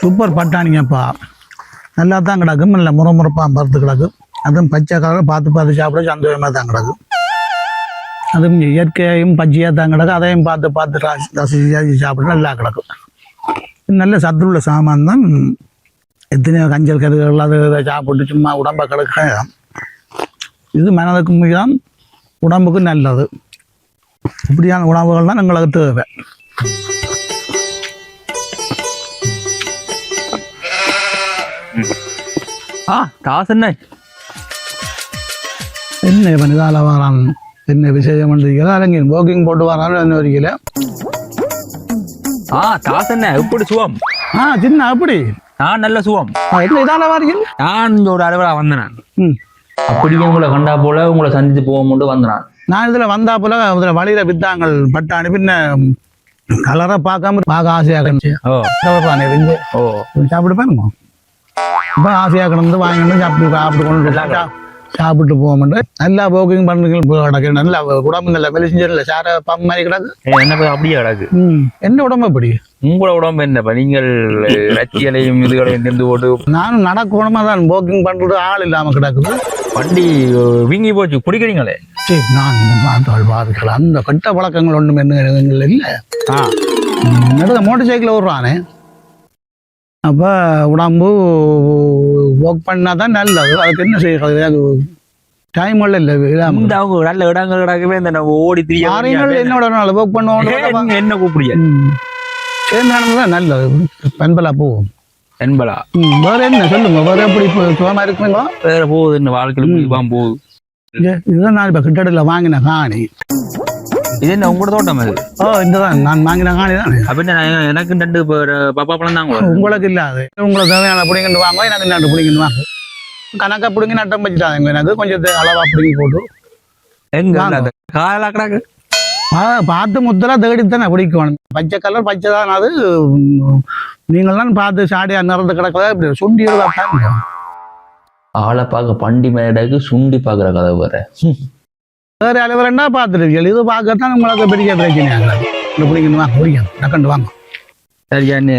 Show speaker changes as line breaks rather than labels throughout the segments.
Super பட்டாணிங்கப்பா. நல்லா தான் கிடக்கும். இல்லை முறமுறப்பாக பருத்து கிடக்கும். அதுவும் பச்சை கலரில் பார்த்து பார்த்து சாப்பிட சந்தோஷமாக தான் கிடக்கும். அதுவும் இயற்கையும் பச்சையாக தான் கிடக்கும். அதையும் பார்த்து பார்த்து ரசி- ரசிச்சு சாப்பிட நல்லா கிடக்கும். நல்ல சத்துள்ள சாமான் தான். எத்தனையோ கஞ்சல் கருகள் அது சாப்பிட்டு சும்மா உடம்பை கிடக்க. இது மனதுக்கு மிகவும் உடம்புக்கு நல்லது. இப்படியான உணவுகள் தான் எங்களுக்கு தேவை.
ஆ காசு என்ன
என்ன இதால் வரான்? என்ன விசேஷம் பண்ணிருக்கல அலங்கின் வாக்கிங் போட்டு வரான்னு என்ன வரைக்கல
ஆ காசு என்ன எப்படி சுகம்
ஆ சின்ன அப்படி.
நான் நல்ல சுகம்
ஆ, என்ன இதால வாரீங்க
நான் இங்க ஒரு அலுவலா வந்தேன் அப்படியே உங்களை கண்டா போல உங்களை சந்திச்சு போகும்போது வந்தேன்
நான் இதில் வந்தா போல இதில் வழியில வித்தாங்கள். பட்டாணி பின்ன கலரை பார்க்காம பார்க்க ஆசையாக இருந்துச்சு. இருந்து
ஓ.
சாப்பிட்டு பாருங்க. இப்போ ஆசையாக கிடந்து வாங்கிட்டு சாப்பிட்டு சாப்பிட்டு கொண்டு சாப்பிட்டு போகமாட்டு நல்லா வாக்கிங் பண்ணுறீங்க கிடக்கு. நல்லா உடம்பு நல்ல வெளிச்சம் இல்லை சார பம் மாதிரி கிடக்கு.
என்ன அப்படியே கிடக்கு?
என்ன உடம்பு அப்படி?
உங்களோட உடம்பு என்னப்பா? நீங்கள் ரத்தியலையும் இதுகளையும் திருந்து போட்டு
நானும் நடக்கணுமா தான். வாக்கிங் பண்ணுறது ஆள் இல்லாமல் கிடக்குது.
வண்டி வீங்கி போச்சு. குடிக்கிறீங்களே?
சரி நான் பாதுகள் அந்த கெட்ட பழக்கங்கள் ஒன்றும் என்ன இல்லை.
ஆ.
நடுக்க மோட்டர் சைக்கிள் ஓடுறானே. அப்போ உடம்பு ஒர்க் பண்ணால் தான் நல்லது. அதுக்கு என்ன செய்யறது? டைம் இல்லை இல்லாம.
இந்த அவங்க நல்ல இடங்கள் கிடக்கவே இந்த நம்ம ஓடி
யாரையும்
திரிய
என்னோட நாள் ஒர்க் பண்ணுவோம்
என்ன கூப்பிடுங்க
சேர்ந்து நடந்தது தான் நல்லது. பண்பலா போவோம்.
என்பலா.
வேற என்ன? சொல்லுங்க. வேற எப்படி சுகமா இருக்குங்களா
வேற போகுது இந்த வாழ்க்கையில இப்படி போகுது.
இது- இதுதான் நான் இப்போ கிட்டடியில் வாங்கின காணி.
இது என்ன உங்களோட தோட்டம் அது?
ஓ இந்த தான் நான் வாங்கின காணி தானே
அப்படின்னு எனக்கு ரெண்டு பப்பா பழம் தாங்க
உங்களுக்கு இல்லாது உங்களுக்கு தேவையான பிடிங்கிட்டு வாங்க எனக்கு நட்டு பிடிங்கிட்டு வாங்க. கணக்கா பிடிங்கி நட்டம் வச்சுட்டாங்க எனக்கு. கொஞ்சம் அளவா பிடிங்கி போட்டு.
எங்க கிடக்கு
பா- பார்த்து முத்தலா தேடித்தானே பிடிக்கணும் பச்சை கலர் பச்சை தான் அது நீங்கள்லாம் பார்த்து சாடியா நிறந்து கிடக்கதா இப்படி சுண்டி பாருங்க
ஆளை பார்க்க பண்டி மேடக்கு சுண்டி பாக்குற கதை வேற
வேற அளவுலன்னா பார்த்துருக்கீங்க இது பார்க்கத்தான் உங்களுக்கு பெரிய பிரச்சனையாக இந்த பிடிக்கணும் வாங்க பிடிக்கும் டக்கண்டு வாங்க
சரியா நீ.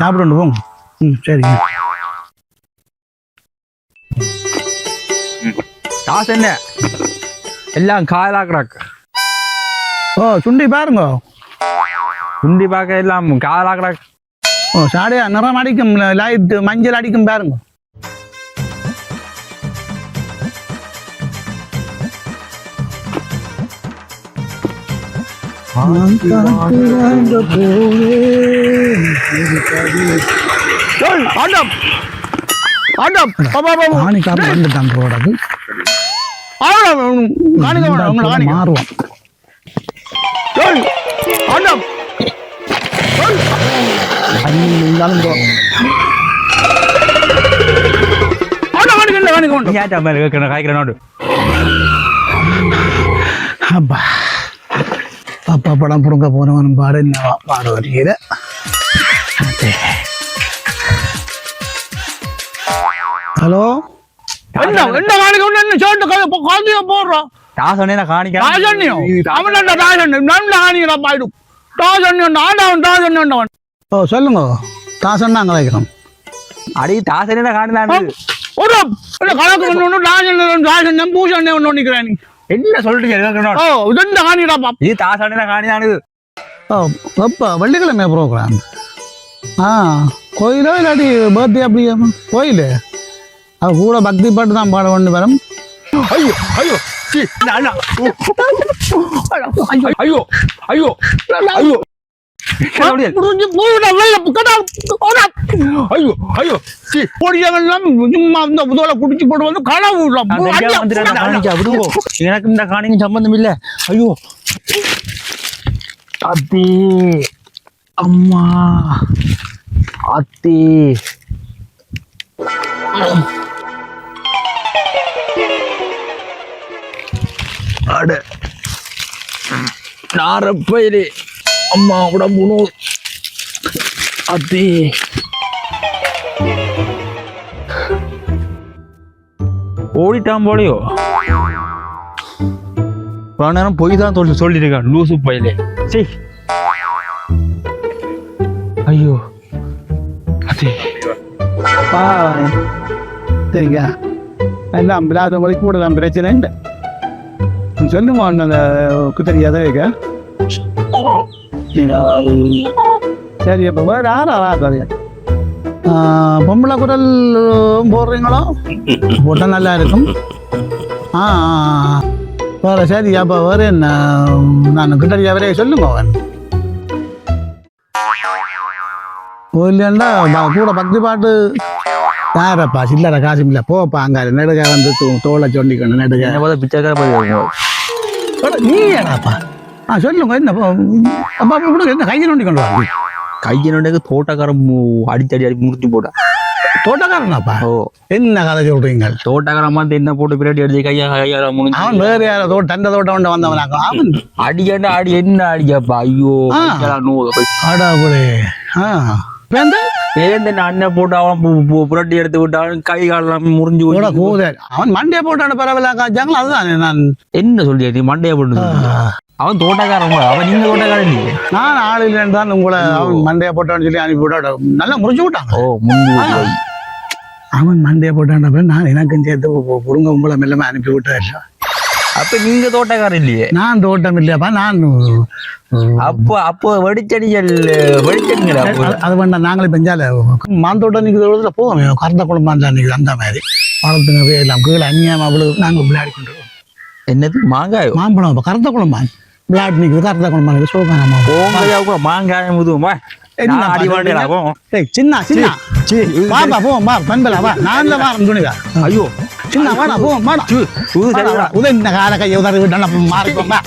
சாப்பிட்டு போங்க ம் சரிங்க
காசு என்ன எல்லாம் காயலா கிடக்கு
ஓ சுண்டி பாருங்க
சுண்டி பார்க்க எல்லாம் காயலா கிடக்கு
ஓ சாடியா நிறம் அடிக்கும் லைட் மஞ்சள் அடிக்கும் பாருங்க
ஆண்டம் ஆண்டம் பாப்பா பாப்பா
காணிக்காம வந்துட்டான் ரோடது மாறுவோம்
ஏய், ஆண்டம் நோடு
அப்பா படம் புடுங்க போனவன் பாடு என்ன பாடு வருகிற ஹலோ என்ன என்ன காணிக்க என்ன சோட்டு குழந்தைய போடுறோம்
காசு காணிக்க
ராஜன்யம் அவன் ராஜன்யம் நல்ல காணிக்கிறா பாயிடும் ராஜன்யம் ஆண்டவன் ராஜன்யம் ஓ சொல்லுங்க. தாசன் நாங்கள் வைக்கிறோம்
அடி தாசு என்ன காணினான்னு
ஒரு கணக்கு ஒன்று ராஜன்யம் ராஜன்யம் பூஷன் ஒன்று நிற்கிறேன் நீ.
என்ன நோடு
ஓ இதெந்த காணிடா பாப்பா
இது தாசு என்ன காணினானு
ஓ எப்போ வெள்ளிக்கிழமை ப்ரோக்ராம் ஆ கோயிலோ இல்லாட்டி பர்த்டே அப்படியா கோயில்? அது கூட பக்தி பாட்டு தான் பாட ஒன்று வரும்
ஐயோ ஐயோ. ஐயோ ஐயோ ஐயோ. எனக்கு இந்த காணிக்கும் சம்பந்தம் இல்ல ஐயோ அத்தி அம்மா அத்தி அட. நாரப்பயிலே அம்மா உடம்பு நோ அத்தி. ஓடிட்டான் போலையோ? இவ்வளவு நேரம் போய் தான் சொல்லி சொல்லியிருக்கான் லூசு பையலே சரி ஐயோ. அது
சரிங்க. எல்லாம் விழாத மொழி கூட தான் பிரச்சனை இல்லை. சொல்லுமா அந்த தெரியாத வைக்க சரி அப்போ வேறு யாரா வராது பொம்பளை குரல் போடுறீங்களோ? போட்டால் நல்லா இருக்கும். ஆ. வேறு சரி அப்போ வேறு என்ன? நான் கிட்டடியா வரைய சொல்லுங்க அவன் இல்லைன்னா கூட பக்தி பாட்டு. யாரப்பா சில்லற காசு இல்லை. போப்பா அங்க நெடுக வந்து தோலை சொண்டிக்கணும் நெடுக.
பிச்சைக்கார பையன்
அட, நீ ஏடாப்பா? ஆ சொல்லுங்க என்ன அப்பா என்ன கையை நோண்டி கொண்டு வர
தோட்டக்காரன் மு- அடித்தடி அடி முடிச்சு போட்டா.
தோட்டக்காரனாப்பா?
ஓ.
என்ன கதை சொல்றீங்க?
தோட்டக்காரன் வந்து என்ன போட்டு பின்னாடி அடிச்சு கையா
அவன்
முடிஞ்சு.
வேற யாரோ தோட்ட தண்ட தோட்டம் கொண்டு வந்தவனாக்க? அவன்.
அடிக்கண்டா அடி என்ன அடிக்கப்பா ஐயோ.
ஆடா போலே ஆ. வேந்த
அண்ணன் போட்டு அவன் புரட்டி எடுத்து விட்டான் கை காலெல்லாம் முறிஞ்சு
அவன் மண்டையை போட்டான பரவாயில்ல காய்ச்சாங்களா அதுதான் நான்
என்ன சொல்லியா நீ மண்டைய போட்டு. அவன் தோட்டக்காரன். அவன் நீங்க தோட்டக்காரன்
நான் ஆள் இல்லைன்னு தான் உங்களை அவன் மண்டையை போட்டான்னு சொல்லி அனுப்பி விட்டா. நல்லா முறிஞ்சு விட்டாங்க
ஓ முன்பு
அவன் மண்டையை போட்டான் நான் எனக்கும் சேர்த்து புடுங்க உங்களை மெல்லமே அனுப்பி விட்டாரு
அப்ப நீங்க தோட்டக்காரன் இல்லையே?
நான் தோட்டம் இல்லையாப்பா நான்
அப்போ அப்போ வெடிச்சடிகள் வெடிச்சடிங்களா?
அது- வேண்டாம் நாங்களே பெஞ்சால மாந்தோட்டம் நிற்கிற போவோம் கறந்த குழம்பான் நிற்குது அந்த மாதிரி. வளர்த்துங்க எல்லாம் கீழே அந்நியாம அவ்வளவு நாங்கள் விளையாடி கொண்டு.
என்னது மாங்காயோ?
மாம்பழம் இப்போ கறந்த குழம்பான் விளையாட்டு நிற்குது கறந்த குழம்பான் நிற்குது சோகானமா
போங்கையா கூட மாங்காயம் முதுமா போ.
சின்ன சின்ன. வாப்பா போவோம் வா பண்பலா வா. நான்ல வாரம் துணிதா
ஐயோ.
சின்ன வாடா
சரி
வாடா. உதவி கால கையை உதறி விட்டா மாறிப்போம் வா